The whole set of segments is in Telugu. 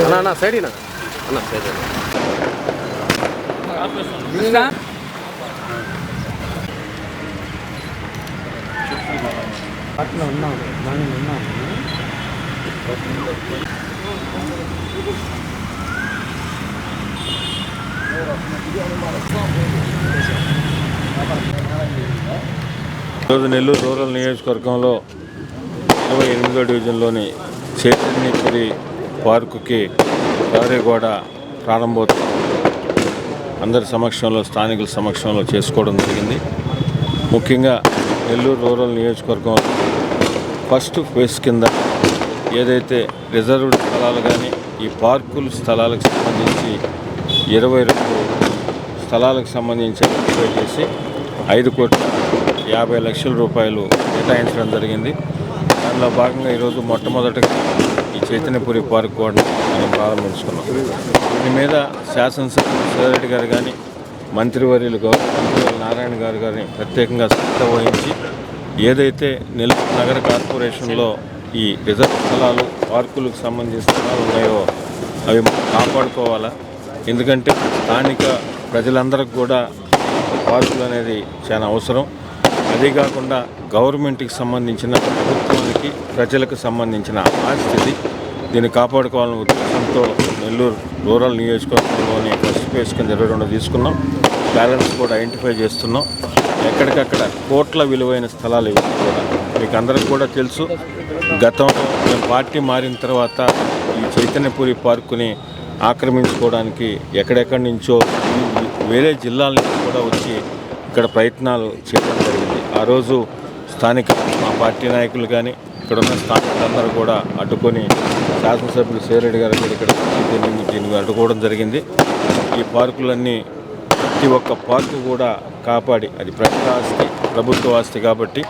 అన్న అన్న సైడ్ అన్న. అన్న సైడ్ అట్లా ఉన్నాము ఈరోజు నెల్లూరు రూరల్ నియోజకవర్గంలో ఇరవై ఎనిమిదో డివిజన్లోని చైతన్యపురి పార్కుకి ప్రహరీ గోడ ప్రారంభోత్సవం అందరి సమక్షంలో స్థానికుల సమక్షంలో చేసుకోవడం జరిగింది. ముఖ్యంగా నెల్లూరు రూరల్ నియోజకవర్గం ఫస్ట్ ఫేస్ కింద ఏదైతే రిజర్వ్డ్ స్థలాలు కానీ ఈ పార్కుల స్థలాలకు సంబంధించి ఇరవై రెండు స్థలాలకు సంబంధించి ఐడెంటిఫై చేసి ఐదు కోట్ల యాభై లక్షల రూపాయలు కేటాయించడం జరిగింది. దానిలో భాగంగా ఈరోజు మొట్టమొదటిగా ఈ చైతన్యపురి పార్క్ కూడా మనం ప్రారంభించుకున్నాం. దీని మీద శాసనసభ్యులు సుధారెడ్డి గారు కానీ మంత్రివర్యులు మంత్రివర్యులు నారాయణ గారు గారిని ప్రత్యేకంగా శ్రద్ధ వహించి ఏదైతే నెల్లూరు నగర కార్పొరేషన్లో ఈ రిజర్వ్ స్థలాలు పార్కులకు సంబంధించిన స్థలాలు ఉన్నాయో అవి కాపాడుకోవాలా? ఎందుకంటే స్థానిక ప్రజలందరికి కూడా పార్కులు అనేది చాలా అవసరం. అదే కాకుండా గవర్నమెంట్కి సంబంధించిన ప్రభుత్వానికి ప్రజలకు సంబంధించిన ఆస్తిది దీన్ని కాపాడుకోవాలని ఉద్దేశంతో నెల్లూరు రూరల్ నియోజకవర్గంలోని ఫస్ట్ ఫేజ్ కింద ఇరవై రెండు తీసుకున్నాం. బ్యాలెన్స్ కూడా ఐడెంటిఫై చేస్తున్నాం. ఎక్కడికక్కడ కోట్ల విలువైన స్థలాలు ఇవి కూడా మీకు అందరికి కూడా తెలుసు. గతంలో మేము పార్టీ మారిన తర్వాత ఈ చైతన్యపురి పార్కుని ఆక్రమించుకోవడానికి ఎక్కడెక్కడి నుంచో వేరే జిల్లాల నుంచి కూడా వచ్చి ఇక్కడ ప్రయత్నాలు చేయడం జరిగింది. ఆ రోజు స్థానిక మా పార్టీ నాయకులు కానీ ఇక్కడ ఉన్న స్థానికులందరూ కూడా అడ్డుకొని శాసనసభ్యులు సేరెడ్డి గారు ఇక్కడ దీన్ని దీన్ని అడ్డుకోవడం జరిగింది. ఈ పార్కులన్నీ ప్రతి ఒక్క పార్కు కూడా కాపాడి అది ప్రజల ఆస్తి ప్రభుత్వ ఆస్తి కాబట్టి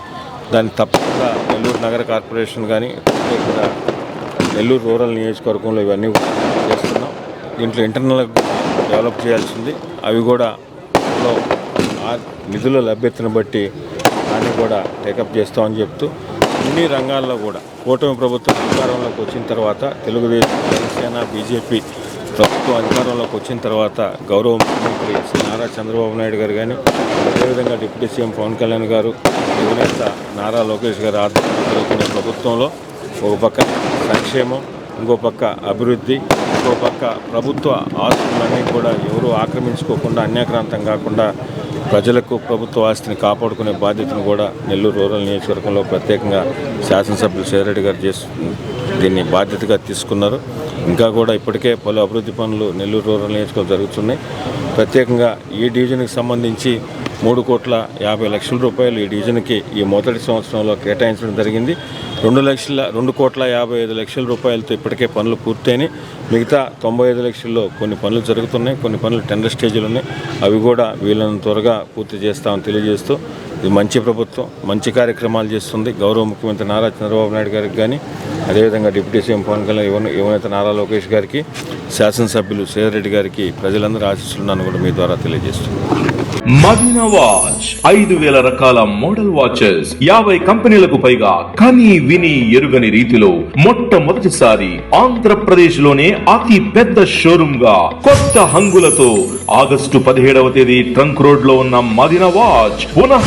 దాన్ని తప్పకుండా నెల్లూరు నగర కార్పొరేషన్ కానీ ఇక్కడ నెల్లూరు రూరల్ నియోజకవర్గంలో ఇవన్నీ చేస్తున్నాం. దీంట్లో ఇంటర్నల్ డెవలప్ చేయాల్సింది. అవి కూడా నిధుల లభ్యతను బట్టి దాన్ని కూడా టేకప్ చేస్తామని చెప్తూ అన్ని రంగాల్లో కూడా కూటమి ప్రభుత్వం అధికారంలోకి వచ్చిన తర్వాత తెలుగుదేశం జనసేన బీజేపీ ప్రభుత్వం అధికారంలోకి వచ్చిన తర్వాత గౌరవ ముఖ్యమంత్రి శ్రీ నారా చంద్రబాబు నాయుడు గారు కానీ అదేవిధంగా డిప్యూటీ సీఎం పవన్ కళ్యాణ్ గారు అధినేత నారా లోకేష్ గారు ఆధ్వర్యంలో జరుగుతున్న ప్రభుత్వంలో ఒక పక్క సంక్షేమం ఇంకో పక్క అభివృద్ధి ఇంకో పక్క ప్రభుత్వ ఆస్తులన్నీ కూడా ఎవరూ ఆక్రమించుకోకుండా అన్యాక్రాంతం కాకుండా ప్రజలకు ప్రభుత్వ ఆస్తిని కాపాడుకునే బాధ్యతను కూడా నెల్లూరు రూరల్ నియోజకవర్గంలో ప్రత్యేకంగా శాసనసభ్యులు సేరెడ్డి గారు చేసు దీన్ని బాధ్యతగా తీసుకున్నారు. ఇంకా కూడా ఇప్పటికే పలు అభివృద్ధి పనులు నెల్లూరు రూరల్ నియోజకవర్గం జరుగుతున్నాయి. ప్రత్యేకంగా ఈ డివిజన్కి సంబంధించి మూడు కోట్ల యాభై లక్షల రూపాయలు ఈ డివిజన్కి ఈ మొదటి సంవత్సరంలో కేటాయించడం జరిగింది. రెండు లక్షల రెండు కోట్ల యాభై ఐదు లక్షల రూపాయలతో ఇప్పటికే పనులు పూర్తయినాయి. మిగతా తొంభై ఐదు లక్షల్లో కొన్ని పనులు జరుగుతున్నాయి కొన్ని పనులు టెండర్ స్టేజ్లు ఉన్నాయి. అవి కూడా వీళ్ళని త్వరగా పూర్తి చేస్తామని తెలియజేస్తూ ఇది మంచి ప్రభుత్వం మంచి కార్యక్రమాలు చేస్తుంది. గౌరవ ముఖ్యమంత్రి నారా చంద్రబాబు నాయుడు గారికి కానీ అదేవిధంగా డిప్యూటీ సీఎం పవన్ కళ్యాణ్ యువనేత నారా లోకేష్ గారికి శాసనసభ్యులు సేదరెడ్డి గారికి ప్రజలందరూ ఆశిస్తున్నాను కూడా మీ ద్వారా తెలియజేస్తున్నాను. మదీనా వాచ్ ఐదు వేల రకాల మోడల్ వాచెస్ యాభై కంపెనీలకు పైగా కని విని ఎరుగని రీతిలో మొట్టమొదటిసారి ఆంధ్రప్రదేశ్లోనే అతి పెద్ద షోరూమ్గా కొత్త హంగులతో ఆగస్టు పదిహేడవ తేదీ ట్రంక్ రోడ్లో ఉన్న మదీనా వాచ్ పునః